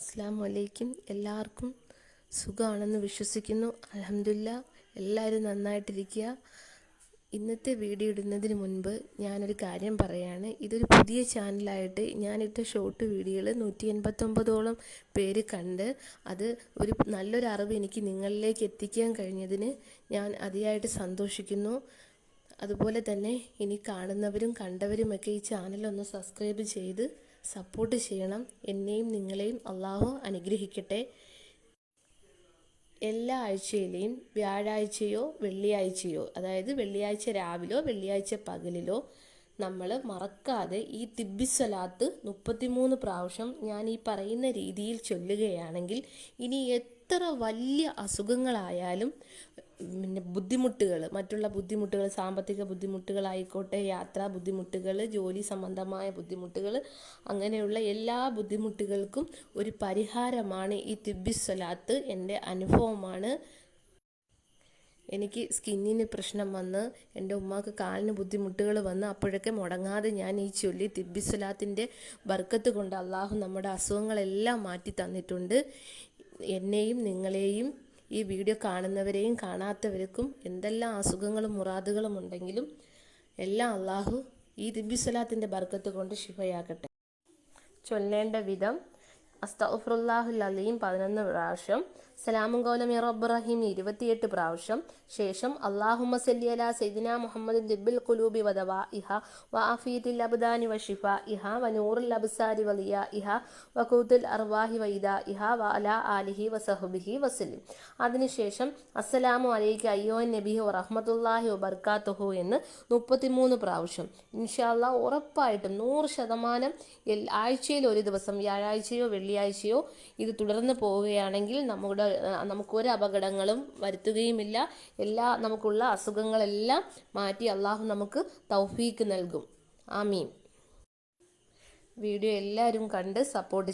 അസ്സാം വലൈക്കും എല്ലാവർക്കും സുഖമാണെന്ന് വിശ്വസിക്കുന്നു. അലഹമില്ല എല്ലാവരും നന്നായിട്ടിരിക്കുക. ഇന്നത്തെ വീഡിയോ ഇടുന്നതിന് മുൻപ് ഞാനൊരു കാര്യം പറയാണ്. ഇതൊരു പുതിയ ചാനലായിട്ട് ഞാനിട്ട ഷോർട്ട് വീഡിയോകൾ നൂറ്റി എൺപത്തൊമ്പതോളം പേര് കണ്ട് അത് ഒരു നല്ലൊരു അറിവ് എനിക്ക് നിങ്ങളിലേക്ക് എത്തിക്കാൻ കഴിഞ്ഞതിന് ഞാൻ അതിയായിട്ട് സന്തോഷിക്കുന്നു. അതുപോലെ തന്നെ ഇനി കാണുന്നവരും കണ്ടവരുമൊക്കെ ഈ ചാനലൊന്ന് സബ്സ്ക്രൈബ് ചെയ്ത് സപ്പോർട്ട് ചെയ്യണം എന്നെയും നിങ്ങളെയും അള്ളാഹു അനുഗ്രഹിക്കട്ടെ. എല്ലാ ആഴ്ചയിലെയും വ്യാഴാഴ്ചയോ വെള്ളിയാഴ്ചയോ അതായത് വെള്ളിയാഴ്ച രാവിലോ വെള്ളിയാഴ്ച പകലിലോ നമ്മൾ മറക്കാതെ ഈ തിബ്ബി തിബിസ്വലാത്ത് മുപ്പത്തിമൂന്ന് പ്രാവശ്യം ഞാൻ ഈ പറയുന്ന രീതിയിൽ ചൊല്ലുകയാണെങ്കിൽ ഇനി എത്ര വലിയ അസുഖങ്ങളായാലും പിന്നെ ബുദ്ധിമുട്ടുകൾ മറ്റുള്ള ബുദ്ധിമുട്ടുകൾ സാമ്പത്തിക ബുദ്ധിമുട്ടുകളായിക്കോട്ടെ യാത്രാ ബുദ്ധിമുട്ടുകൾ ജോലി സംബന്ധമായ ബുദ്ധിമുട്ടുകൾ അങ്ങനെയുള്ള എല്ലാ ബുദ്ധിമുട്ടുകൾക്കും ഒരു പരിഹാരമാണ് ഈ തിബ്ബി സ്വലാത്ത് എന്റെ അനുഭവമാണ്. എനിക്ക് സ്കിന്നിന് പ്രശ്നം വന്ന് എന്റെ ഉമ്മാക്ക് കാലിന് ബുദ്ധിമുട്ടുകൾ വന്ന് അപ്പോഴൊക്കെ മുടങ്ങാതെ ഞാൻ ഈ ചൊല്ലി തിബിസ്വലാത്തിന്റെ ബർക്കത്ത് കൊണ്ട് അള്ളാഹു നമ്മുടെ അസുഖങ്ങളെല്ലാം മാറ്റി തന്നിട്ടുണ്ട്. എന്നെയും നിങ്ങളെയും ഈ വീഡിയോ കാണുന്നവരെയും കാണാത്തവർക്കും എന്തെല്ലാം അസുഖങ്ങളും മുറാദുകളും ഉണ്ടെങ്കിലും എല്ലാം അള്ളാഹു ഈ ദിബ്യുസലാത്തിന്റെ ബർക്കത്ത് കൊണ്ട് ശിഫയാക്കട്ടെ ചൊല്ലേണ്ട വിധം അസ്തഫുല്ലാഹുൽ അലീം പതിനൊന്ന് പ്രാവശ്യം. സലാമും കൗലം റഹീം ഇരുപത്തിയെട്ട് പ്രാവശ്യം. ശേഷം അള്ളാഹുമ്മ സല്ലി അല സൈദിന മുഹമ്മദ് ദിബിൽ കുലൂബി വദവ ഇഹ വ അബ്ദാനി വ ഷിഫ ഇഹ വ നൂറുൽ അബ്സാരി വലിയ ഇഹ വ അർവാഹി വൈദ ഇഹ വ അല ആലിഹി വ സഹുബിഹി വസലിം അതിനുശേഷം അസ്സലാമു അലൈക്ക് അയ്യോ നബി വറഹമത്തുല്ലാഹി റഹ്മത്തുല്ലാഹി വ ബർക്കാത്തുഹു എന്ന് മുപ്പത്തിമൂന്ന് പ്രാവശ്യം. ഇൻഷാല്ല ഉറപ്പായിട്ടും നൂറ് ശതമാനം ആഴ്ചയിൽ ഒരു ദിവസം വ്യാഴാഴ്ചയോ വെള്ളിയാഴ്ചയോ ഇത് തുടർന്ന് പോവുകയാണെങ്കിൽ നമ്മുടെ നമുക്കൊരു അപകടങ്ങളും വരുത്തുകയുമില്ല. എല്ലാ നമുക്കുള്ള അസുഖങ്ങളെല്ലാം മാറ്റി അള്ളാഹു നമുക്ക് തൗഫീക്ക് നൽകും. ആമീൻ. വീഡിയോ എല്ലാവരും കണ്ട് സപ്പോർട്ട്